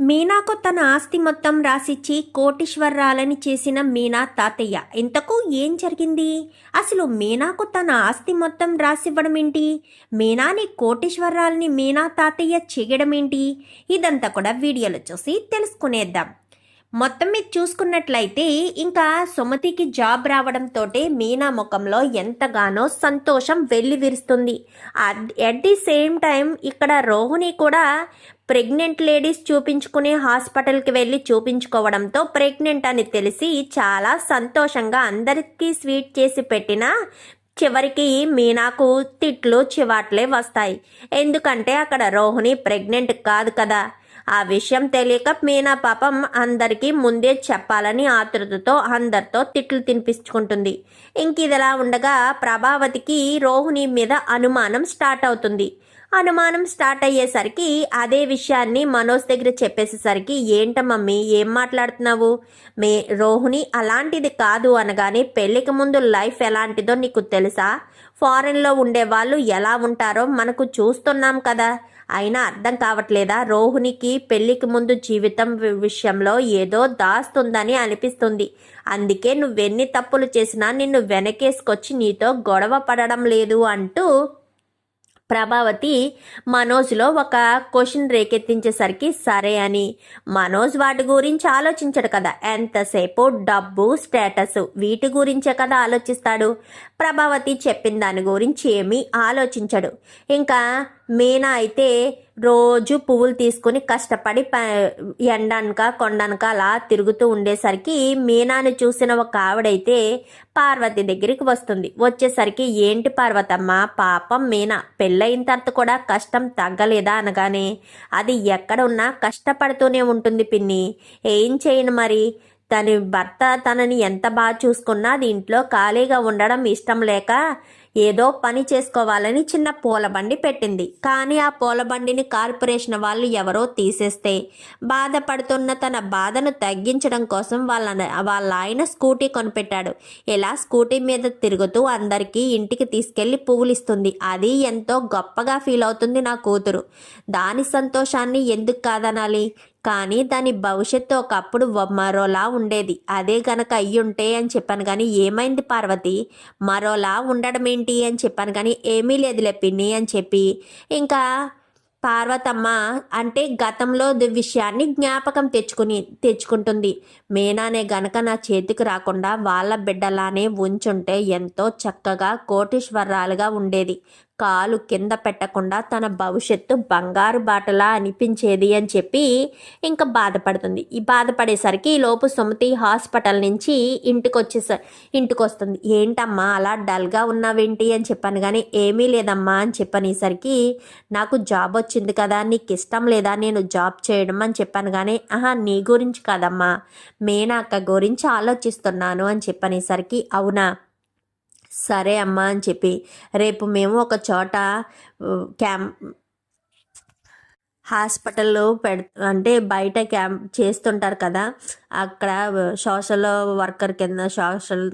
మీనాకు తన ఆస్తి మొత్తం రాసిచ్చి కోటీశ్వరరాలని చేసిన మీనా తాతయ్య. ఇంతకు ఏం జరిగింది? అసలు మీనాకు తన ఆస్తి మొత్తం రాసివ్వడం ఏంటి? మీనాని కోటీశ్వర్రాలని మీనా తాతయ్య చేయడం ఏంటి? ఇదంతా కూడా వీడియోలో చూసి తెలుసుకునేద్దాం. మొత్తం మీద చూసుకున్నట్లయితే ఇంకా సుమతికి జాబ్ రావడంతో మీనా ముఖంలో ఎంతగానో సంతోషం వెళ్ళి విరుస్తుంది. అట్ ది సేమ్ టైం ఇక్కడ రోహిణి కూడా ప్రెగ్నెంట్ లేడీస్ చూపించుకునే హాస్పిటల్కి వెళ్ళి చూపించుకోవడంతో ప్రెగ్నెంట్ అని తెలిసి చాలా సంతోషంగా అందరికీ స్వీట్ చేసి పెట్టిన చివరికి మీనాకు తిట్లు చివాట్లే వస్తాయి. ఎందుకంటే అక్కడ రోహిణి ప్రెగ్నెంట్ కాదు కదా. ఆ విషయం తెలియక మీనా పాపం అందరికీ ముందే చెప్పాలని ఆతృతతో అందరితో తిట్లు తినిపించుకుంటుంది. ఇంక ఇదిలా ఉండగా ప్రభావతికి రోహిణి మీద అనుమానం స్టార్ట్ అవుతుంది. అనుమానం స్టార్ట్ అయ్యేసరికి అదే విషయాన్ని మనోజ్ దగ్గర చెప్పేసేసరికి ఏంట మమ్మీ ఏం మాట్లాడుతున్నావు? మే రోహిణి అలాంటిది కాదు అనగానే పెళ్ళికి ముందు లైఫ్ ఎలాంటిదో నీకు తెలుసా? ఫారెన్లో ఉండే వాళ్ళు ఎలా ఉంటారో మనకు చూస్తున్నాం కదా. అయినా అర్థం కావట్లేదా? రోహిణికి పెళ్ళికి ముందు జీవితం విషయంలో ఏదో దాస్తుందని అనిపిస్తుంది. అందుకే నువ్వెన్ని తప్పులు చేసినా నిన్ను వెనకేసుకొచ్చి నీతో గొడవ పడడం లేదు అంటూ ప్రభావతి మనోజ్లో ఒక క్వశ్చన్ రేకెత్తించేసరికి సరే అని. మనోజ్ వాటి గురించి ఆలోచించడు కదా. ఎంతసేపు డబ్బు స్టేటస్ వీటి గురించే కదా ఆలోచిస్తాడు? ప్రభావతి చెప్పిన దాని గురించి ఏమీ ఆలోచించడు. ఇంకా మీనా అయితే రోజు పువ్వులు తీసుకుని కష్టపడి ప ఎండనక కొండనక అలా తిరుగుతూ ఉండేసరికి మీనాని చూసిన ఒక ఆవిడైతే పార్వతి దగ్గరికి వస్తుంది. వచ్చేసరికి ఏంటి పార్వతమ్మ పాపం మీనా పెళ్ళయిన తర్వాత కూడా కష్టం తగ్గలేదా అనగానే అది ఎక్కడ ఉన్నా కష్టపడుతూనే ఉంటుంది పిన్ని. ఏం చేయను మరి? తన భర్త తనని ఎంత బాగా చూసుకున్నా అది ఇంట్లో ఖాళీగా ఉండడం ఇష్టం లేక ఏదో పని చేసుకోవాలని చిన్న పూలబండి పెట్టింది. కానీ ఆ పూలబండిని కార్పొరేషన్ వాళ్ళు ఎవరో తీసేస్తే బాధపడుతున్న తన బాధను తగ్గించడం కోసం వాళ్ళ వాళ్ళ ఆయన స్కూటీ కొనిపెట్టాడు. ఇలా స్కూటీ మీద తిరుగుతూ అందరికీ ఇంటికి తీసుకెళ్ళి పువ్వులు ఇస్తుంది అది ఎంతో గొప్పగా ఫీల్ అవుతుంది నా కూతురు. దాని సంతోషాన్ని ఎందుకు కాదనాలి? కానీ దాని భవిష్యత్తు ఒకప్పుడు మరోలా ఉండేది. అదే గనక అయ్యుంటే అని చెప్పాను కానీ ఏమైంది పార్వతి? మరోలా ఉండడం ఏంటి అని చెప్పాను కానీ ఏమీ లేదులే పిన్ని అని చెప్పి. ఇంకా పార్వతమ్మ అంటే గతంలో విషయాన్ని జ్ఞాపకం తెచ్చుకుని తెచ్చుకుంటుంది. మేనానే గనక నా చేతికి రాకుండా వాళ్ళ బిడ్డలానే ఉంచుంటే ఎంతో చక్కగా కోటీశ్వరాలుగా ఉండేది. కాలు కింద పెట్టకుండా తన భవిష్యత్తు బంగారు బాటలా అనిపించేది అని చెప్పి ఇంకా బాధపడుతుంది. ఈ బాధపడేసరికి లోపు సుమతి హాస్పిటల్ నుంచి ఇంటికి వచ్చేసరి ఇంటికి వస్తుంది ఏంటమ్మా అలా డల్గా ఉన్నావేంటి? అని చెప్పాను. కానీ ఏమీ లేదమ్మా అని చెప్పనేసరికి నాకు జాబ్ వచ్చింది కదా నీకు ఇష్టం లేదా నేను జాబ్ చేయడం అని చెప్పాను. కానీ ఆహా నీ గురించి కాదమ్మా మేనాక్క గురించి ఆలోచిస్తున్నాను అని చెప్పనేసరికి అవునా సరే అమ్మా అని చెప్పి రేపు మేము ఒక చోట క్యాంప్ హాస్పిటల్లో పెడ అంటే బయట క్యాంప్ చేస్తుంటారు కదా అక్కడ సోషల్ వర్కర్ కింద సోషల్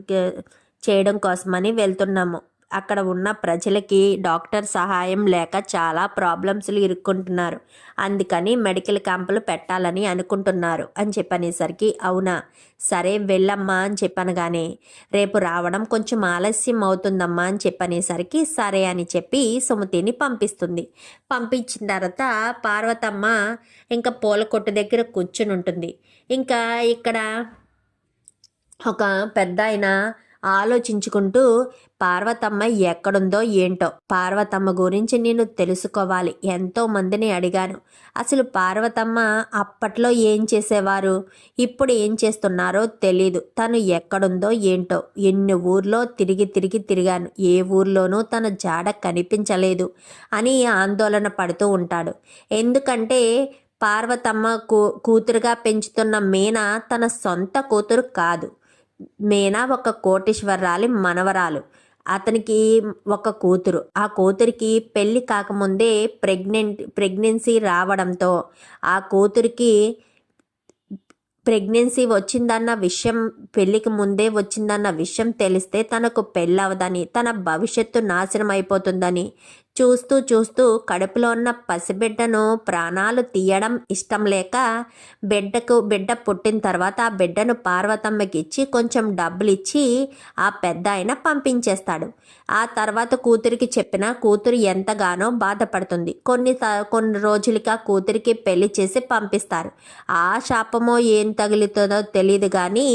చేయడం కోసమని వెళ్తున్నాము. అక్కడ ఉన్న ప్రజలకి డాక్టర్ సహాయం లేక చాలా ప్రాబ్లమ్స్లు ఇరుక్కుంటున్నారు. అందుకని మెడికల్ క్యాంపులు పెట్టాలని అనుకుంటున్నారు అని చెప్పనేసరికి అవునా? సరే వెళ్ళమ్మా అని చెప్పనగానే కానీ రేపు రావడం కొంచెం ఆలస్యం అవుతుందమ్మా అని చెప్పనేసరికి సరే అని చెప్పి సుమతిని పంపిస్తుంది. పంపించిన తర్వాత పార్వతమ్మ ఇంకా పూల కొట్టు దగ్గర కూర్చుని ఉంటుంది. ఇంకా ఇక్కడ ఒక పెద్ద ఆయన ఆలోచించుకుంటూ పార్వతమ్మ ఎక్కడుందో ఏంటో పార్వతమ్మ గురించి నేను తెలుసుకోవాలి. ఎంతో మందిని అడిగాను. అసలు పార్వతమ్మ అప్పట్లో ఏం చేసేవారు? ఇప్పుడు ఏం చేస్తున్నారో తెలీదు. తను ఎక్కడుందో ఏంటో. ఎన్ని ఊర్లో తిరిగి తిరిగి తిరిగాను. ఏ ఊర్లోనూ తన జాడ కనిపించలేదు అని ఆందోళన పడుతూ ఉంటాడు. ఎందుకంటే పార్వతమ్మ కూ కూతురుగా పెంచుతున్న మీనా తన సొంత కూతురు కాదు. మీనా ఒక కోటీశ్వరరాలి మనవరాలు. అతనికి ఒక కూతురు. ఆ కూతురికి పెళ్ళి కాకముందే ప్రెగ్నెంట్ ప్రెగ్నెన్సీ రావడంతో ఆ కూతురికి ప్రెగ్నెన్సీ వచ్చిందన్న విషయం పెళ్ళికి ముందే వచ్చిందన్న విషయం తెలిస్తే తనకు పెళ్ళవదని తన భవిష్యత్తు నాశనం అయిపోతుందని చూస్తూ చూస్తూ కడుపులో ఉన్న పసిబిడ్డను ప్రాణాలు తీయడం ఇష్టం లేక బిడ్డకు బిడ్డ పుట్టిన తర్వాత ఆ బిడ్డను పార్వతమ్మకి ఇచ్చి కొంచెం డబ్బులు ఇచ్చి ఆ పెద్ద ఆయన పంపించేస్తాడు. ఆ తర్వాత కూతురికి చెప్పిన కూతురు ఎంతగానో బాధపడుతుంది. కొన్ని కొన్ని రోజులకి ఆ కూతురికి పెళ్ళి చేసి పంపిస్తారు. ఆ శాపమో ఏం తగులుతుందో తెలియదు కానీ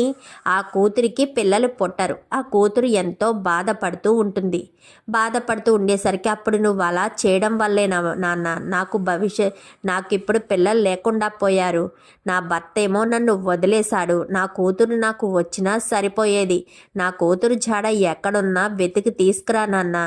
ఆ కూతురికి పిల్లలు పుట్టరు. ఆ కూతురు ఎంతో బాధపడుతూ ఉంటుంది. బాధపడుతూ ఉండేసరికి అప్పుడు నువ్వు అలా చేయడం వల్లే నా నాన్న నాకు భవిష్యత్ నాకు ఇప్పుడు పిల్లలు లేకుండా పోయారు. నా భర్త ఏమో నన్ను వదిలేశాడు. నా కూతురు నాకు వచ్చినా సరిపోయేది. నా కూతురు జాడ ఎక్కడున్నా వెతికి తీసుకురా నాన్న.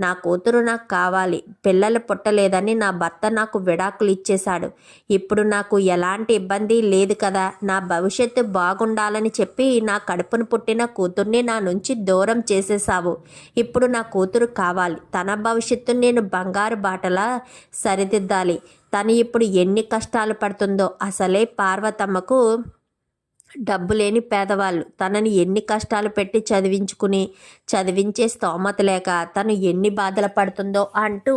నా కూతురు నాకు కావాలి. పిల్లలు పుట్టలేదని నా భర్త నాకు విడాకులు ఇచ్చేశాడు. ఇప్పుడు నాకు ఎలాంటి ఇబ్బంది లేదు కదా. నా భవిష్యత్తు బాగుండాలని చెప్పి నా కడుపును పుట్టిన కూతుర్ని నా నుంచి దూరం చేసేసావు ఇప్పుడు నా కూతురు కావాలి. తన భవిష్యత్తుని నేను బంగారు బాటలా సరిదిద్దాలి. తను ఇప్పుడు ఎన్ని కష్టాలు పడుతుందో అసలే పార్వతమ్మకు డబ్బు లేని పేదవాళ్ళు. తనని ఎన్ని కష్టాలు పెట్టి చదివించుకుని చదివించే స్తోమత లేక తను ఎన్ని బాధలు పడుతుందో అంటూ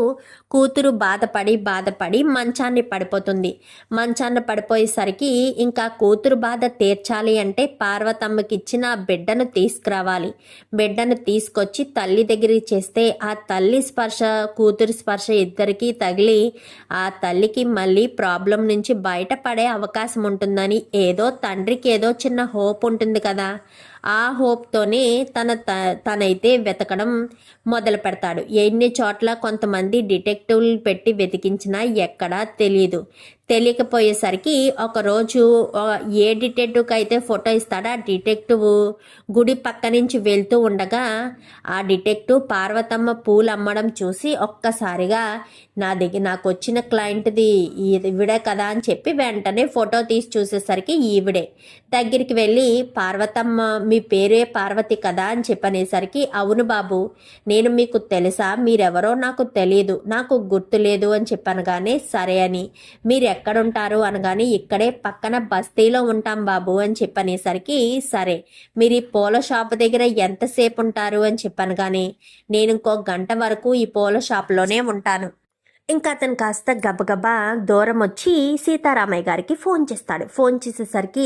కూతురు బాధపడి బాధపడి మంచాన్ని పడిపోతుంది. మంచాన్ని పడిపోయేసరికి ఇంకా కూతురు బాధ తీర్చాలి అంటే పార్వతమ్మకి ఇచ్చిన ఆ బిడ్డను తీసుకురావాలి. బిడ్డను తీసుకొచ్చి తల్లి దగ్గరికి చేస్తే ఆ తల్లి స్పర్శ కూతురు స్పర్శ ఇద్దరికీ తగిలి ఆ తల్లికి మళ్ళీ ప్రాబ్లం నుంచి బయటపడే అవకాశం ఉంటుందని ఏదో తండ్రికి ఏదో చిన్న హోప్ ఉంటుంది కదా. ఆ హోప్తోనే తన త తనైతే వెతకడం మొదలు పెడతాడు. ఎన్ని చోట్ల కొంతమంది డిటెక్టివ్లు పెట్టి వెతికించినా ఎక్కడా తెలియదు తెలియకపోయేసరికి ఒకరోజు ఏ డిటెక్టివ్కి అయితే ఫోటో ఇస్తాడో ఆ డిటెక్టివ్ గుడి పక్క నుంచి వెళ్తూ ఉండగా ఆ డిటెక్టివ్ పార్వతమ్మ పూలు అమ్మడం చూసి ఒక్కసారిగా నా దగ్గర నాకు వచ్చిన క్లయింట్ది ఈవిడే కదా అని చెప్పి వెంటనే ఫోటో తీసి చూసేసరికి ఈవిడే. దగ్గరికి వెళ్ళి పార్వతమ్మ మీ పేరే పార్వతి కదా అని చెప్పనేసరికి అవును బాబు నేను మీకు తెలుసా మీరెవరో నాకు తెలియదు నాకు గుర్తు లేదు అని చెప్పాను కానీ సరే అని. మీరు ఎక్కడుంటారు అనగానే ఇక్కడే పక్కన బస్తీలో ఉంటాం బాబు అని చెప్పనేసరికి సరే మీరు ఈ పూల షాప్ దగ్గర ఎంతసేపు ఉంటారు అని చెప్పాను కానీ నేను ఇంకో గంట వరకు ఈ పూల షాప్లోనే ఉంటాను. ఇంకా అతను కాస్త గబగబా దూరం వచ్చి సీతారామయ్య గారికి ఫోన్ చేస్తాడు. ఫోన్ చేసేసరికి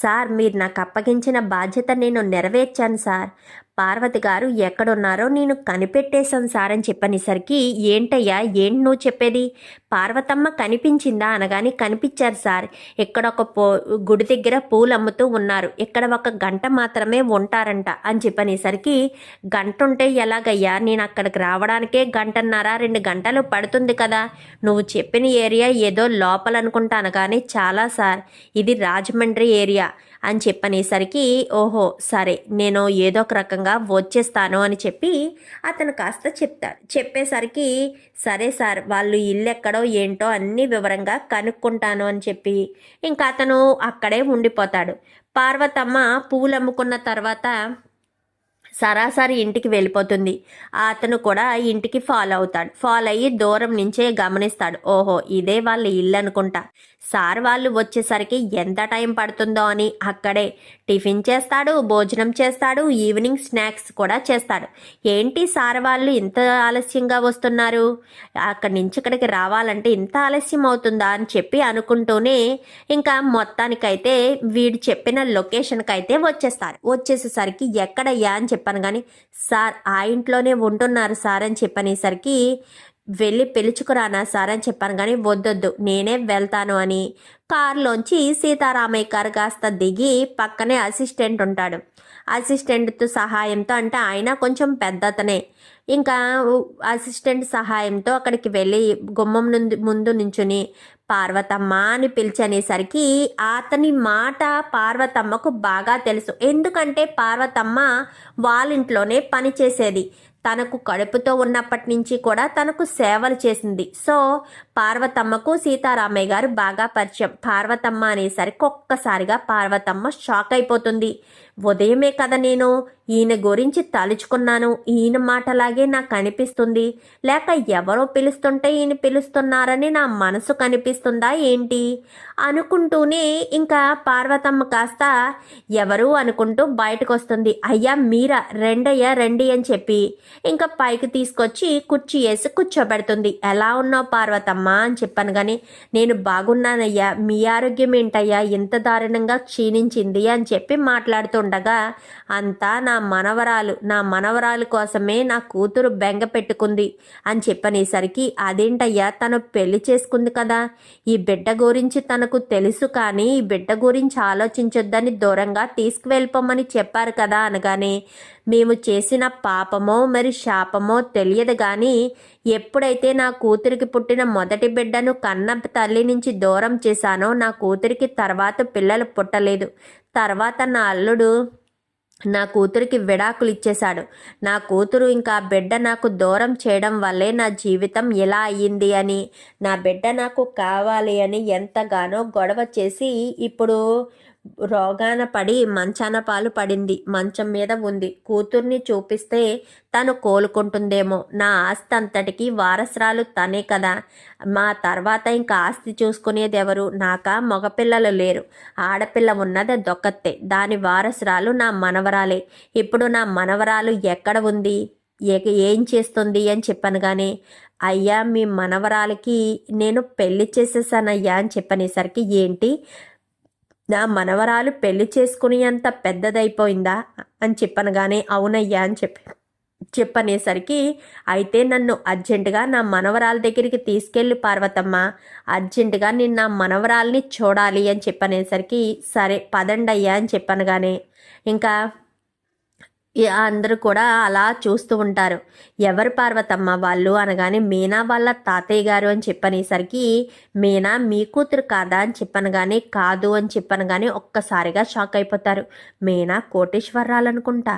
సార్ మీరు నాకు అప్పగించిన బాధ్యత నేను నెరవేర్చాను సార్. పార్వతి గారు ఎక్కడున్నారో నేను కనిపెట్టేశాను సార్ అని చెప్పనేసరికి ఏంటయ్యా ఏంటి నువ్వు చెప్పేది? పార్వతమ్మ కనిపించిందా? అనగానే కనిపించారు సార్. ఇక్కడ ఒక పో గుడి దగ్గర పూలు అమ్ముతూ ఉన్నారు. ఇక్కడ ఒక గంట మాత్రమే ఉంటారంట అని చెప్పనేసరికి గంట ఉంటే ఎలాగయ్యా? నేను అక్కడికి రావడానికే గంటన్నర రెండు గంటలు పడుతుంది కదా. నువ్వు చెప్పిన ఏరియా ఏదో లోపల అనుకుంటా అనగానే చాలా సార్. ఇది రాజమండ్రి ఏరియా. అని చెప్పనేసరికి ఓహో సరే నేను ఏదో ఒక రకంగా వచ్చేస్తాను అని చెప్పి అతను కాస్త చెప్తాడు. చెప్పేసరికి సరే సార్ వాళ్ళు ఇల్లు ఎక్కడో ఏంటో అన్ని వివరంగా కనుక్కుంటాను అని చెప్పి ఇంకా అతను అక్కడే ఉండిపోతాడు. పార్వతమ్మ పువ్వులు అమ్ముకున్న తర్వాత సరాసరి ఇంటికి వెళ్ళిపోతుంది. అతను కూడా ఇంటికి ఫాలో అవుతాడు. ఫాలో అయ్యి దూరం నుంచే గమనిస్తాడు. ఓహో ఇదే వాళ్ళ ఇల్లు అనుకుంటా. సార్ వాళ్ళు వచ్చేసరికి ఎంత టైం పడుతుందో అని అక్కడే టిఫిన్ చేస్తాడు భోజనం చేస్తాడు ఈవినింగ్ స్నాక్స్ కూడా చేస్తాడు. ఏంటి సార్ వాళ్ళు ఇంత ఆలస్యంగా వస్తున్నారు? అక్కడి నుంచి ఇక్కడికి రావాలంటే ఇంత ఆలస్యం అవుతుందా అని చెప్పి అనుకుంటూనే ఇంకా మొత్తానికైతే వీడు చెప్పిన లొకేషన్కి అయితే వచ్చేస్తారు. వచ్చేసేసరికి ఎక్కడయ్యా అని చెప్పాను కానీ సార్ ఆ ఇంట్లోనే ఉంటున్నారు సార్ అని చెప్పనేసరికి వెళ్ళి పిలుచుకురానా సార్ అని చెప్పాను కానీ వద్దొద్దు నేనే వెళ్తాను అని. కారులోంచి సీతారామయ్య గారు కాస్త దిగి పక్కనే అసిస్టెంట్ ఉంటాడు. అసిస్టెంట్ సహాయంతో అంటే ఆయన కొంచెం పెద్దతనే. ఇంకా అసిస్టెంట్ సహాయంతో అక్కడికి వెళ్ళి గుమ్మం నుండి ముందు నుంచుని పార్వతమ్మ అని పిలిచనేసరికి అతని మాట పార్వతమ్మకు బాగా తెలుసు. ఎందుకంటే పార్వతమ్మ వాళ్ళింట్లోనే పనిచేసేది. తనకు కడుపుతో ఉన్నప్పటి నుంచి కూడా తనకు సేవలు చేసింది. సో పార్వతమ్మకు సీతారామయ్య గారు బాగా పరిచయం. పార్వతమ్మ అనేసరికి ఒక్కసారిగా పార్వతమ్మ షాక్ అయిపోతుంది. ఉదయమే కదా నేను ఈయన గురించి తలుచుకున్నాను. ఈయన మాటలాగే నాకు అనిపిస్తుంది లేక ఎవరో పిలుస్తుంటే ఈయన పిలుస్తున్నారని నా మనసు కనిపిస్తుందా ఏంటి? అనుకుంటూనే ఇంకా పార్వతమ్మ కాస్త ఎవరు అనుకుంటూ బయటకు వస్తుంది అయ్యా మీరా? రెండయ్యా రండి అని చెప్పి ఇంకా పైకి తీసుకొచ్చి కుర్చీ వేసి కూర్చోబెడుతుంది. ఎలా ఉన్నావు పార్వతమ్మ అని చెప్పాను కానీ నేను బాగున్నానయ్యా. మీ ఆరోగ్యం ఏంటయ్యా? ఇంత దారుణంగా క్షీణించింది అని చెప్పి ఉండగా అంతా నా మనవరాలు నా మనవరాలు కోసమే నా కూతురు బెంగ పెట్టుకుంది అని చెప్పనేసరికి అదేంటయ్యా తను పెళ్ళి చేసుకుంది కదా. ఈ బిడ్డ గురించి తనకు తెలుసు కానీ ఈ బిడ్డ గురించి ఆలోచించొద్దని దూరంగా తీసుకువెళ్ళిపోమని చెప్పారు కదా అనగానే మేము చేసిన పాపమో మరి శాపమో తెలియదు కానీ ఎప్పుడైతే నా కూతురికి పుట్టిన మొదటి బిడ్డను కన్న తల్లి నుంచి దూరం చేశానో నా కూతురికి తర్వాత పిల్లలు పుట్టలేదు. తర్వాత నా అల్లుడు నా కూతురికి విడాకులు ఇచ్చేశాడు. నా కూతురు ఇంకా బిడ్డ నాకు దూరం చేయడం వల్లే నా జీవితం ఇలా అయ్యింది అని నా బిడ్డ నాకు కావాలి అని ఎంతగానో గొడవ చేసి ఇప్పుడు రోగాన పడి మంచాన పాలు పడింది. మంచం మీద ఉంది. కూతుర్ని చూపిస్తే తను కోలుకుంటుందేమో. నా ఆస్తి అంతటికి వారసురాలు తనే కదా. మా తర్వాత ఇంకా ఆస్తి చూసుకునేది ఎవరు? నాక మగపిల్లలు లేరు. ఆడపిల్ల ఉన్నది దొక్కత్తే. దాని వారసురాలు నా మనవరాలే. ఇప్పుడు నా మనవరాలు ఎక్కడ ఉంది? ఏం చేస్తుంది అని చెప్పాను కానీ అయ్యా మీ మనవరాలకి నేను పెళ్ళి చేసేసానయ్యా అని చెప్పనేసరికి ఏంటి? నా మనవరాలు పెళ్ళి చేసుకుని అంత పెద్దదైపోయిందా? అని చెప్పనగానే అవునయ్యా అని చెప్పి చెప్పనేసరికి అయితే నన్ను అర్జెంటుగా నా మనవరాల దగ్గరికి తీసుకెళ్ళి పార్వతమ్మ. అర్జెంటుగా నేను నా మనవరాల్ని చూడాలి అని చెప్పనేసరికి సరే పదండయ్యా అని చెప్పనగానే ఇంకా అందరూ కూడా అలా చూస్తూ ఉంటారు. ఎవరు పార్వతమ్మ వాళ్ళు అనగానే మీనా వాళ్ళ తాతయ్య గారు అని చెప్పనేసరికి మీనా మీ కూతురు కాదా అని చెప్పను కానీ కాదు అని చెప్పను కానీ ఒక్కసారిగా షాక్ అయిపోతారు. మీనా కోటేశ్వరరాలనుకుంటా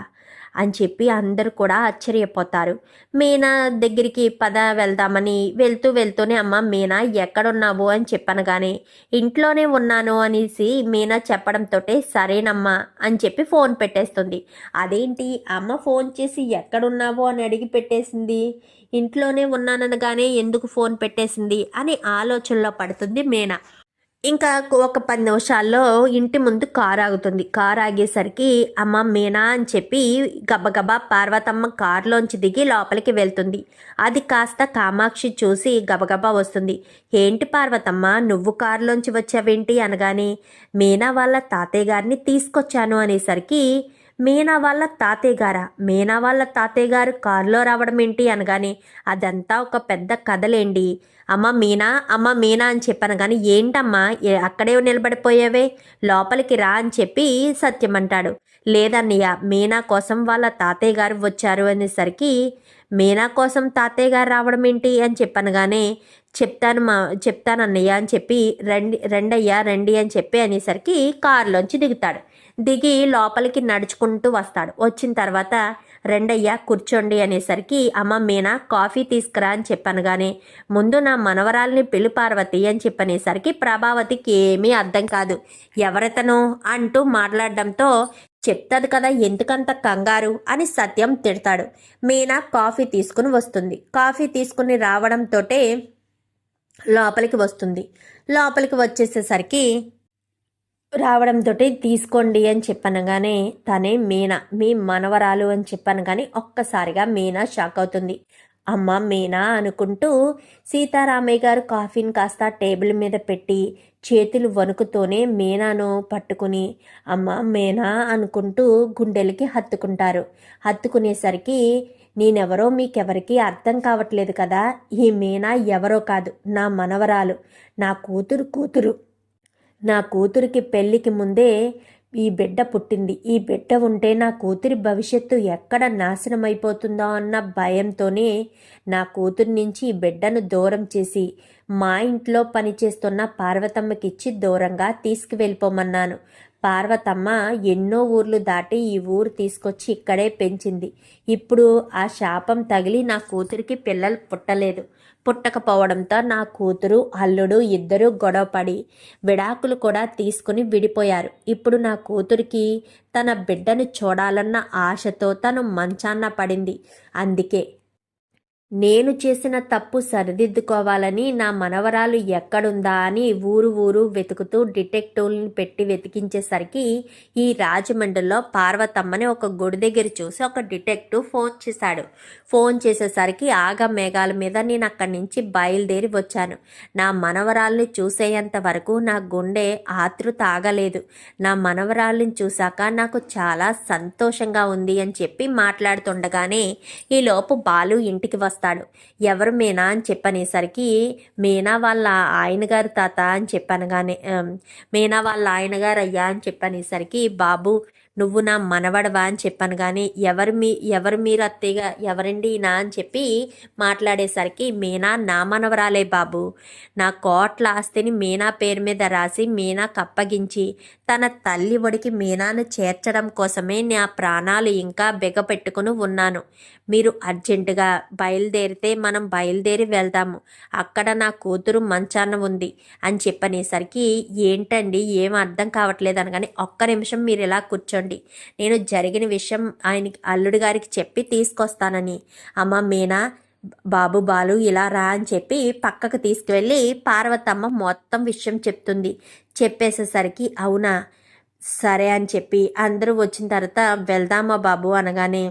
అని చెప్పి అందరూ కూడా ఆశ్చర్యపోతారు. మీనా దగ్గరికి పద వెళ్దామని వెళ్తూ వెళ్తూనే అమ్మ మీనా ఎక్కడున్నావు? అని చెప్పాను కానీ ఇంట్లోనే ఉన్నాను అనేసి మీనా చెప్పడంతో సరేనమ్మా అని చెప్పి ఫోన్ పెట్టేస్తుంది. అదేంటి? అమ్మ ఫోన్ చేసి ఎక్కడున్నావు? అని అడిగి పెట్టేసింది. ఇంట్లోనే ఉన్నాననగానే ఎందుకు ఫోన్ పెట్టేసింది? అని ఆలోచనలో పడుతుంది మీనా. ఇంకా ఒక పది నిమిషాల్లో ఇంటి ముందు కారు ఆగుతుంది. కారు ఆగేసరికి అమ్మ మీనా అని చెప్పి గబగబా పార్వతమ్మ కారులోంచి దిగి లోపలికి వెళ్తుంది. అది కాస్త కామాక్షి చూసి గబగబా వస్తుంది. ఏంటి పార్వతమ్మ నువ్వు కారులోంచి వచ్చావేంటి? అనగానే మీనా వాళ్ళ తాతయ్య గారిని తీసుకొచ్చాను అనేసరికి మీనా వాళ్ళ తాతయ్య గారా? మీనా వాళ్ళ తాతయ్య గారు కారులో రావడం ఏంటి? అనగానే అదంతా ఒక పెద్ద కథలేండి. అమ్మ మీనా అమ్మ మీనా అని చెప్పాను కానీ ఏంటమ్మా? అక్కడే నిలబడిపోయావే? లోపలికి రా అని చెప్పి సత్యం అంటాడు. లేదన్నయ్య మీనా కోసం వాళ్ళ తాతయ్య గారు వచ్చారు అనేసరికి మీనా కోసం తాతయ్య గారు రావడం ఏంటి అని చెప్పనగానే చెప్తాను మా చెప్తాను అన్నయ్య అని చెప్పి రండి రెండయ్యా రండి అని చెప్పి అనేసరికి కారులోంచి దిగుతాడు. దిగి లోపలికి నడుచుకుంటూ వస్తాడు. వచ్చిన తర్వాత రెండయ్య కూర్చోండి అనేసరికి అమ్మ మీనా కాఫీ తీసుకురా అని చెప్పనగానే ముందు నా మనవరాల్ని పిలు పార్వతి అని చెప్పనేసరికి ప్రభావతికి ఏమీ అర్థం కాదు. ఎవరితను? అంటూ మాట్లాడడంతో చెప్తాది కదా ఎందుకంత కంగారు? అని సత్యం తిడతాడు. మీనా కాఫీ తీసుకుని వస్తుంది. కాఫీ తీసుకుని రావడంతోటే లోపలికి వస్తుంది. లోపలికి వచ్చేసేసరికి రావడంతో తీసుకోండి అని చెప్పనగానే తనే మీనా మీ మనవరాలు అని చెప్పాను కానీ ఒక్కసారిగా మీనా షాక్ అవుతుంది. అమ్మ మీనా అనుకుంటూ సీతారామయ్య గారు కాఫీని కాస్త టేబుల్ మీద పెట్టి చేతులు వణుకుతూనే మీనాను పట్టుకుని అమ్మ మీనా అనుకుంటూ గుండెలకి హత్తుకుంటారు. హత్తుకునేసరికి నేనెవరో మీకెవరికి అర్థం కావట్లేదు కదా ఈ మీనా ఎవరో కాదు నా మనవరాలు నా కూతురు కూతురు. నా కూతురికి పెళ్ళికి ముందే ఈ బిడ్డ పుట్టింది. ఈ బిడ్డ ఉంటే నా కూతురి భవిష్యత్తు ఎక్కడ నాశనం అయిపోతుందో అన్న భయంతోనే నా కూతురి నుంచి ఈ బిడ్డను దూరం చేసి మా ఇంట్లో పనిచేస్తున్న పార్వతమ్మకిచ్చి దూరంగా తీసుకువెళ్ళిపోమన్నాను. పార్వతమ్మ ఎన్నో ఊర్లు దాటి ఈ ఊరు తీసుకొచ్చి ఇక్కడే పెంచింది. ఇప్పుడు ఆ శాపం తగిలి నా కూతురికి పిల్లలు పుట్టలేదు. పుట్టకపోవడంతో నా కూతురు అల్లుడు ఇద్దరు గొడవపడి విడాకులు కూడా తీసుకుని విడిపోయారు. ఇప్పుడు నా కూతురికి తన బిడ్డను చూడాలన్న ఆశతో తను మంచాన్న పడింది. అందుకే నేను చేసిన తప్పు సరిదిద్దుకోవాలని నా మనవరాలు ఎక్కడుందా అని ఊరు ఊరు వెతుకుతూ డిటెక్టివ్ని పెట్టి వెతికించేసరికి ఈ రాజమండ్రిలో పార్వతమ్మని ఒక గుడి దగ్గర చూసి ఒక డిటెక్టివ్ ఫోన్ చేశాడు. ఫోన్ చేసేసరికి ఆగ మేఘాల మీద నేను అక్కడి నుంచి బయలుదేరి వచ్చాను. నా మనవరాల్ని చూసేంత వరకు నా గుండె ఆతృత ఆగలేదు. నా మనవరాల్ని చూశాక నాకు చాలా సంతోషంగా ఉంది అని చెప్పి మాట్లాడుతుండగానే ఈలోపు బాలు ఇంటికి వస్తాను వస్తాడు. ఎవరు మీనా అని చెప్పనేసరికి మీనా వాళ్ళ ఆయన గారు తాత అని చెప్పనగానే మీనా వాళ్ళ ఆయన గారు అయ్యా అని చెప్పనేసరికి బాబు నువ్వు నా మనవడవా అని చెప్పాను. కానీ ఎవరు మీ ఎవరు మీరు అత్తయ్యగా? ఎవరండి నా అని చెప్పి మాట్లాడేసరికి మీనా నా మనవరాలే బాబు. నా కోట్ల ఆస్తిని మీనా పేరు మీద రాసి మీనాకు అప్పగించి తన తల్లి ఒడికి మీనాను చేర్చడం కోసమే నా ప్రాణాలు ఇంకా బెగపెట్టుకుని ఉన్నాను. మీరు అర్జెంటుగా బయలుదేరితే మనం బయలుదేరి వెళ్దాము. అక్కడ నా కూతురు మంచాన ఉంది అని చెప్పనేసరికి ఏంటండి? ఏం అర్థం కావట్లేదు అనగానే ఒక్క నిమిషం మీరు ఇలా కూర్చోండి. నేను జరిగిన విషయం ఆయనకి అల్లుడి గారికి చెప్పి తీసుకొస్తానని. అమ్మ మీనా బాబు బాలు ఇలా రా అని చెప్పి పక్కకు తీసుకువెళ్ళి పార్వతమ్మ మొత్తం విషయం చెప్తుంది. చెప్పేసేసరికి అవునా? సరే అని చెప్పి అందరూ వచ్చిన తర్వాత వెళ్దామా బాబు? అనగానే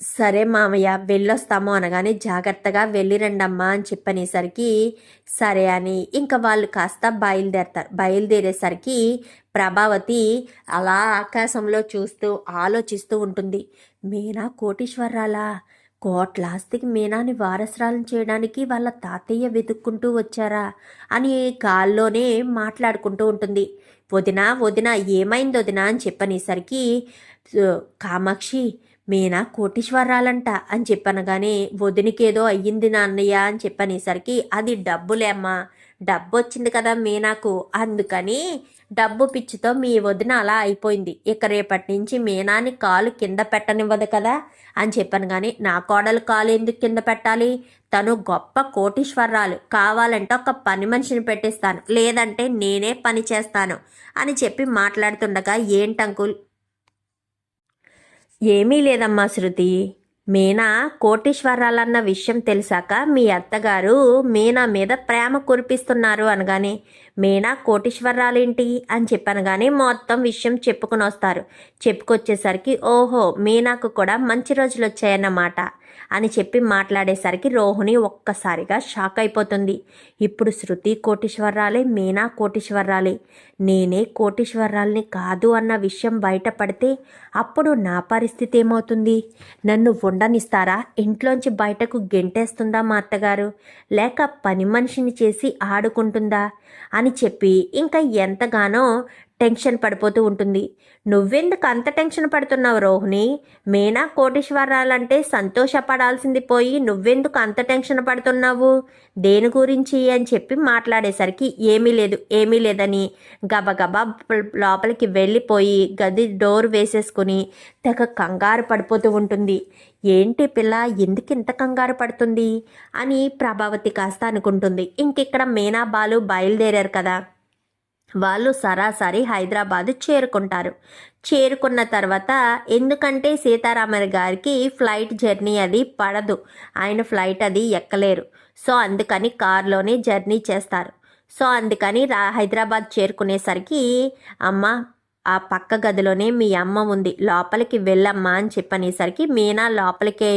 సరే మామయ్య వెళ్ళొస్తాము అనగానే జాగ్రత్తగా వెళ్ళిరండమ్మా అని చెప్పనేసరికి సరే అని ఇంకా వాళ్ళు కాస్త బయలుదేరతారు. బయలుదేరేసరికి ప్రభావతి అలా ఆకాశంలో చూస్తూ ఆలోచిస్తూ ఉంటుంది. మీనా కోటీశ్వరాలా కోట్లాస్తికి మీనాని వారసరాలను చేయడానికి వాళ్ళ తాతయ్య వెతుక్కుంటూ వచ్చారా? అని గాల్లోనే మాట్లాడుకుంటూ ఉంటుంది. వదిన వదిన ఏమైంది వదిన? అని చెప్పనేసరికి కామాక్షి మీనా కోటీశ్వరాలంట అని చెప్పనగానే వదినికేదో అయ్యింది నాన్నయ్య అని చెప్పనేసరికి అది డబ్బులేమ్మా డబ్బు వచ్చింది కదా మీనాకు. అందుకని డబ్బు పిచ్చితో మీ వదిన అలా అయిపోయింది. ఇక రేపటి నుంచి మీనాని కాలు కింద పెట్టనివ్వదు కదా అని చెప్పాను కానీ నా కోడలు కాలు ఎందుకు కింద పెట్టాలి? తను గొప్ప కోటీశ్వరరాలు కావాలంటే ఒక పని మనిషిని పెట్టిస్తాను. లేదంటే నేనే పని చేస్తాను అని చెప్పి మాట్లాడుతుండగా ఏంటంకుల్? ఏమీ లేదమ్మా శృతి. మీనా కోటీశ్వరాలన్న విషయం తెలిసాక మీ అత్తగారు మీనా మీద ప్రేమ కురిపిస్తున్నారు అనగానే మీనా కోటీశ్వరాలేంటి? అని చెప్పనగానే మొత్తం విషయం చెప్పుకొని వస్తారు చెప్పుకొచ్చేసరికి ఓహో మీనాకు కూడా మంచి రోజులు వచ్చాయన్నమాట అని చెప్పి మాట్లాడేసరికి రోహిణి ఒక్కసారిగా షాక్ అయిపోతుంది. ఇప్పుడు శృతి కోటీశ్వరరాలే మీనా కోటీశ్వరరాలే. నేనే కోటీశ్వరరాల్ని కాదు అన్న విషయం బయటపడితే అప్పుడు నా పరిస్థితి ఏమవుతుంది? నన్ను ఉండనిస్తారా? ఇంట్లోంచి బయటకు గెంటేస్తుందా మా అత్తగారు? లేక పని మనిషిని చేసి ఆడుకుంటుందా? అని చెప్పి ఇంకా ఎంతగానో టెన్షన్ పడిపోతూ ఉంటుంది. నువ్వెందుకు అంత టెన్షన్ పడుతున్నావు రోహిణి? మీనా కోటీశ్వరాలంటే సంతోషపడాల్సింది పోయి నువ్వెందుకు అంత టెన్షన్ పడుతున్నావు? దేని గురించి? అని చెప్పి మాట్లాడేసరికి ఏమీ లేదు ఏమీ లేదని. గబగబా లోపలికి వెళ్ళిపోయి గది డోర్ వేసేసుకుని తెగ కంగారు పడిపోతూ ఉంటుంది. ఏంటి పిల్ల ఎందుకు ఇంత కంగారు పడుతుంది? అని ప్రభావతి కాస్త అనుకుంటుంది. ఇంకిక్కడ మీనా బాలు బయలుదేరారు కదా వాళ్ళు సరాసరి హైదరాబాద్ చేరుకుంటారు. చేరుకున్న తర్వాత ఎందుకంటే సీతారామన్ గారికి ఫ్లైట్ జర్నీ అది పడదు. ఆయన ఫ్లైట్ అది ఎక్కలేరు. సో అందుకని కారులోనే జర్నీ చేస్తారు. సో అందుకని రా హైదరాబాద్ చేరుకునేసరికి అమ్మ ఆ పక్క గదిలోనే మీ అమ్మ ఉంది. లోపలికి వెళ్ళమ్మా అని చెప్పనేసరికి మీనా లోపలికే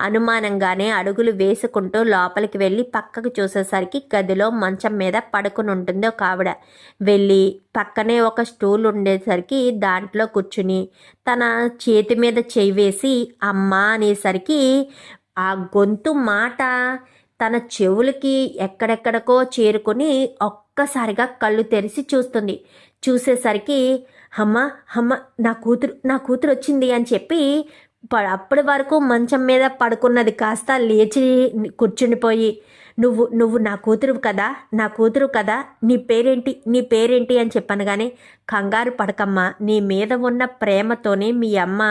అనుమానంగానే అడుగులు వేసుకుంటూ లోపలికి వెళ్ళి పక్కకు చూసేసరికి గదిలో మంచం మీద పడుకుని ఉంటుంది ఒక ఆవిడ. వెళ్ళి పక్కనే ఒక స్టూల్ ఉండేసరికి దాంట్లో కూర్చుని తన చేతి మీద చేయి వేసి అమ్మా అనేసరికి ఆ గొంతు మాట తన చెవులకి ఎక్కడెక్కడికో చేరుకొని ఒక్కసారిగా కళ్ళు తెరిచి చూస్తుంది. చూసేసరికి అమ్మ అమ్మ నా కూతురు నా కూతురు వచ్చింది అని చెప్పి ప- అప్పటి వరకు మంచం మీద పడుకున్నది కాస్త లేచి కూర్చుండిపోయి నువ్వు నువ్వు నా కూతురు కదా నా కూతురు కదా నీ పేరేంటి నీ పేరేంటి అని చెప్పాను కానీ కంగారు పడకమ్మా నీ మీద ఉన్న ప్రేమతోనే మీ అమ్మ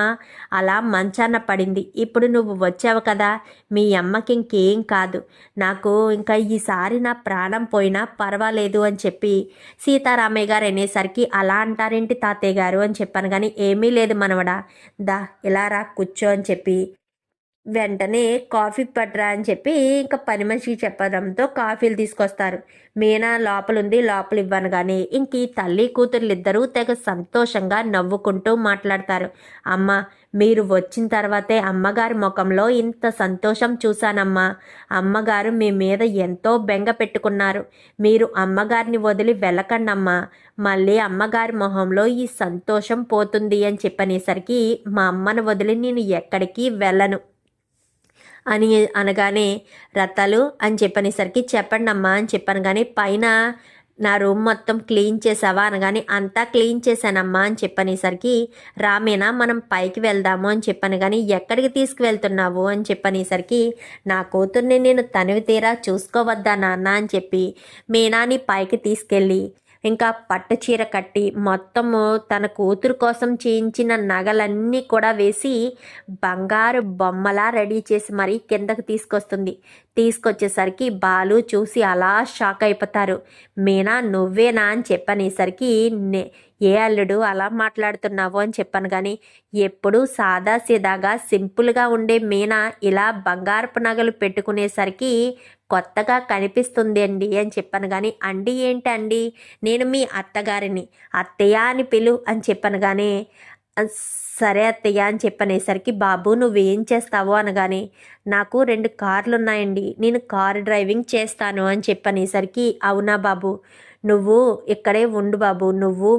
అలా మంచాన పడింది. ఇప్పుడు నువ్వు వచ్చావు కదా మీ అమ్మకి ఇంకేం కాదు. నాకు ఇంకా ఈసారి నా ప్రాణం పోయినా పర్వాలేదు అని చెప్పి సీతారామయ్య గారు అనేసరికి అలా అంటారేంటి తాతయ్య గారు? అని చెప్పాను కానీ ఏమీ లేదు మనవడా దా ఇలా రా కూర్చో అని చెప్పి వెంటనే కాఫీ పట్టరా అని చెప్పి ఇంకా పని మనిషికి చెప్పడంతో కాఫీలు తీసుకొస్తారు. మీనా లోపల ఉంది లోపల ఇవ్వను కానీ ఇంక ఈ తల్లి కూతుర్లు ఇద్దరూ తెగ సంతోషంగా నవ్వుకుంటూ మాట్లాడతారు. అమ్మ మీరు వచ్చిన తర్వాతే అమ్మగారి ముఖంలో ఇంత సంతోషం చూశానమ్మా. అమ్మగారు మీ మీద ఎంతో బెంగ పెట్టుకున్నారు. మీరు అమ్మగారిని వదిలి వెళ్ళకండమ్మా. మళ్ళీ అమ్మగారి మొహంలో ఈ సంతోషం పోతుంది అని చెప్పనేసరికి మా అమ్మను వదిలి నేను ఎక్కడికి వెళ్ళను. అని అనగానే రత్తాలు అని చెప్పనేసరికి చెప్పండి అమ్మా అని చెప్పాను కానీ పైన నా రూమ్ మొత్తం క్లీన్ చేసావా? అనగానే అంతా క్లీన్ చేశానమ్మా అని చెప్పనేసరికి రామేనా మనం పైకి వెళ్దాము అని చెప్పాను కానీ ఎక్కడికి తీసుకువెళ్తున్నావు? అని చెప్పనేసరికి నా కూతుర్ని నేను తనివి తీరా చూసుకోవద్దా నాన్న? అని చెప్పి మీనాని పైకి తీసుకెళ్ళి ఇంకా పట్టు చీర కట్టి మొత్తము తన కూతురు కోసం చేయించిన నగలన్నీ కూడా వేసి బంగారు బొమ్మలా రెడీ చేసి మరీ కిందకు తీసుకొస్తుంది. తీసుకొచ్చేసరికి బాలు చూసి అలా షాక్ అయిపోతారు. మీనా నువ్వేనా? అని చెప్పనేసరికి నే ఏ అల్లుడు అలా మాట్లాడుతున్నావు అని చెప్పాను కానీ ఎప్పుడూ సాదా సీదాగా సింపుల్గా ఉండే మీనా ఇలా బంగారపు నగలు పెట్టుకునేసరికి కొత్తగా కనిపిస్తుంది అండి అని చెప్పాను కానీ అండి ఏంటండి నేను మీ అత్తగారిని అత్తయ్య అని పిలు అని చెప్పాను కానీ సరే అత్తయ్య అని చెప్పనేసరికి బాబు నువ్వేం చేస్తావు అనగానే నాకు రెండు కార్లు ఉన్నాయండి నేను కారు డ్రైవింగ్ చేస్తాను అని చెప్పనేసరికి అవునా బాబు నువ్వు ఇక్కడే ఉండు బాబు నువ్వు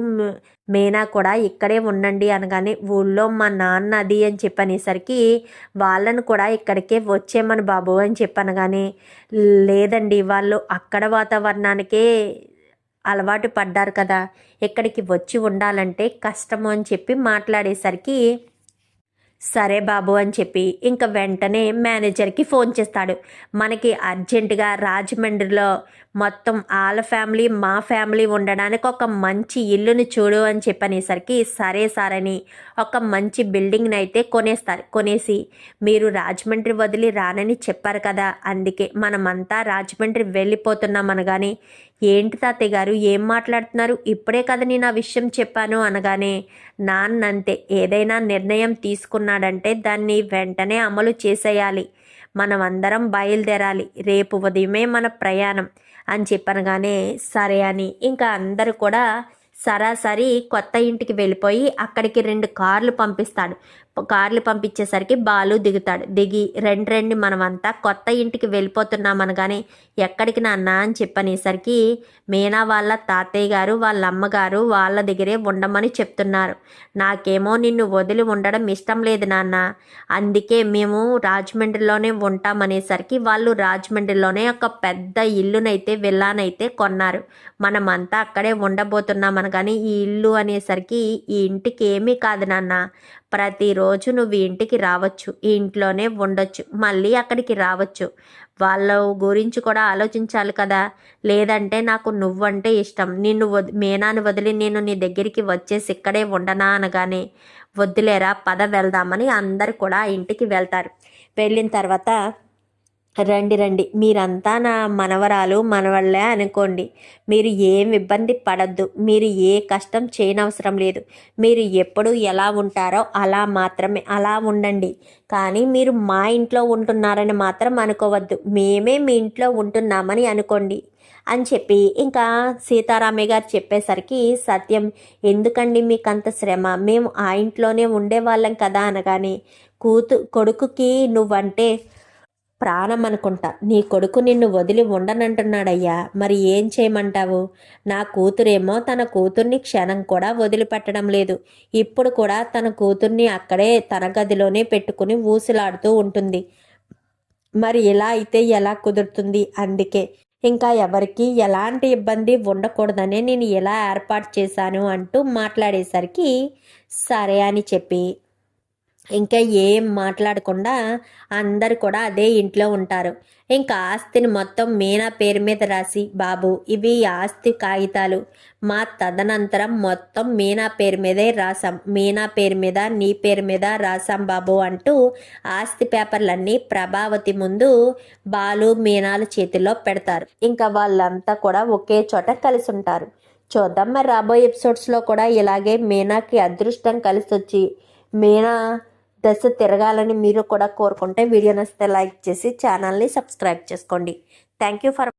మేనా కూడా ఇక్కడే ఉండండి అనగానే ఊళ్ళో మా నాన్న అది అని చెప్పనేసరికి వాళ్ళను కూడా ఇక్కడికే వచ్చేమని బాబు అని చెప్పనగానే లేదండి వాళ్ళు అక్కడ వాతావరణానికే అలవాటు పడ్డారు కదా ఇక్కడికి వచ్చి ఉండాలంటే కష్టము అని చెప్పి మాట్లాడేసరికి సరే బాబు అని చెప్పి ఇంకా వెంటనే మేనేజర్కి ఫోన్ చేస్తాడు. మనకి అర్జెంటుగా రాజమండ్రిలో మొత్తం వాళ్ళ ఫ్యామిలీ మా ఫ్యామిలీ ఉండడానికి ఒక మంచి ఇల్లుని చూడు అని చెప్పనేసరికి సరే సార్ అని ఒక మంచి బిల్డింగ్ని అయితే కొనేస్తారు. కొనేసి మీరు రాజమండ్రి వదిలి రానని చెప్పారు కదా అందుకే మనమంతా రాజమండ్రి వెళ్ళిపోతున్నాం అనగానే ఏంటి తాతయ్య గారు ఏం మాట్లాడుతున్నారు? ఇప్పుడే కదా నేను ఆ విషయం చెప్పాను అనగానే నాన్నంతే. ఏదైనా నిర్ణయం తీసుకున్నాడంటే దాన్ని వెంటనే అమలు చేసేయాలి. మనమందరం బయలుదేరాలి. రేపు ఉదయమే మన ప్రయాణం అని చెప్పనగానే సరే అని. ఇంకా అందరూ కూడా సరాసరి కొత్త ఇంటికి వెళ్ళిపోయి అక్కడికి రెండు కార్లు పంపిస్తాడు. కార్లు పంపించేసరికి బాలు దిగుతాడు. దిగి రెండు రెండు మనమంతా కొత్త ఇంటికి వెళ్ళిపోతున్నామనగానే ఎక్కడికి నాన్న అని చెప్పనేసరికి మీనా వాళ్ళ తాతయ్య గారు వాళ్ళ అమ్మగారు వాళ్ళ దగ్గరే ఉండమని చెప్తున్నారు. నాకేమో నిన్ను వదిలి ఉండడం ఇష్టం లేదు నాన్న. అందుకే మేము రాజమండ్రిలోనే ఉంటామనేసరికి వాళ్ళు రాజమండ్రిలోనే ఒక పెద్ద ఇల్లునైతే వెళ్ళానైతే కొన్నారు. మనమంతా అక్కడే ఉండబోతున్నామనగానే ఈ ఇల్లు అనేసరికి ఈ ఇంటికి ఏమీ కాదు నాన్న. ప్రతిరోజు నువ్వు ఇంటికి రావచ్చు ఈ ఇంట్లోనే ఉండొచ్చు మళ్ళీ అక్కడికి రావచ్చు. వాళ్ళ గురించి కూడా ఆలోచించాలి కదా. లేదంటే నాకు నువ్వంటే ఇష్టం. నిన్ను వద్ మేనాను వదిలి నేను నీ దగ్గరికి వచ్చేసి ఇక్కడే ఉండనా అనగానే వద్దులేరా పద వెళ్దామని అందరు కూడా ఇంటికి వెళ్తారు. వెళ్ళిన తర్వాత రండి రండి. మీరంతా నా మనవరాలు మనవళ్ళే అనుకోండి. మీరు ఏం ఇబ్బంది పడద్దు. మీరు ఏ కష్టం చేయనవసరం లేదు. మీరు ఎప్పుడు ఎలా ఉంటారో అలా మాత్రమే అలా ఉండండి. కానీ మీరు మా ఇంట్లో ఉంటున్నారని మాత్రం అనుకోవద్దు. మేమే మీ ఇంట్లో ఉంటున్నామని అనుకోండి. అని చెప్పి ఇంకా సీతారామయ్య గారు చెప్పేసరికి సత్యం ఎందుకండి మీకు అంత శ్రమ? మేము ఆ ఇంట్లోనే ఉండేవాళ్ళం కదా అనగానే కూతు కొడుకుకి నువ్వంటే ప్రాణం అనుకుంటా నీ కొడుకు నిన్ను వదిలి ఉండనంటున్నాడయ్యా. మరి ఏం చేయమంటావు? నా కూతురేమో తన కూతుర్ని క్షణం కూడా వదిలిపెట్టడం లేదు. ఇప్పుడు కూడా తన కూతుర్ని అక్కడే తన గదిలోనే పెట్టుకుని ఊసులాడుతూ ఉంటుంది. మరి ఇలా అయితే ఎలా కుదురుతుంది? అందుకే. ఇంకా ఎవరికి ఎలాంటి ఇబ్బంది ఉండకూడదనే నేను ఎలా ఏర్పాటు చేశాను అంటూ మాట్లాడేసరికి సరే అని చెప్పి ఇంకా ఏం మాట్లాడకుండా అందరు కూడా అదే ఇంట్లో ఉంటారు. ఇంకా ఆస్తిని మొత్తం మీనా పేరు మీద రాసి బాబు ఇవి ఆస్తి కాగితాలు. మా తదనంతరం మొత్తం మీనా పేరు మీదే రాసాం మీనా పేరు మీద నీ పేరు మీద రాసాం బాబు అంటూ ఆస్తి పేపర్లన్నీ ప్రభావతి ముందు బాలు మీనాల చేతిలో పెడతారు. ఇంకా వాళ్ళంతా కూడా ఒకే చోట కలిసి ఉంటారు. చూద్దాం మరి రాబోయే ఎపిసోడ్స్లో కూడా ఇలాగే మీనాకి అదృష్టం కలిసి వచ్చి మీనా దశ తిరగాలని మీరు కూడా కోరుకుంటే వీడియో నచ్చితే లైక్ చేసి ఛానల్ని సబ్స్క్రైబ్ చేసుకోండి. Thank you for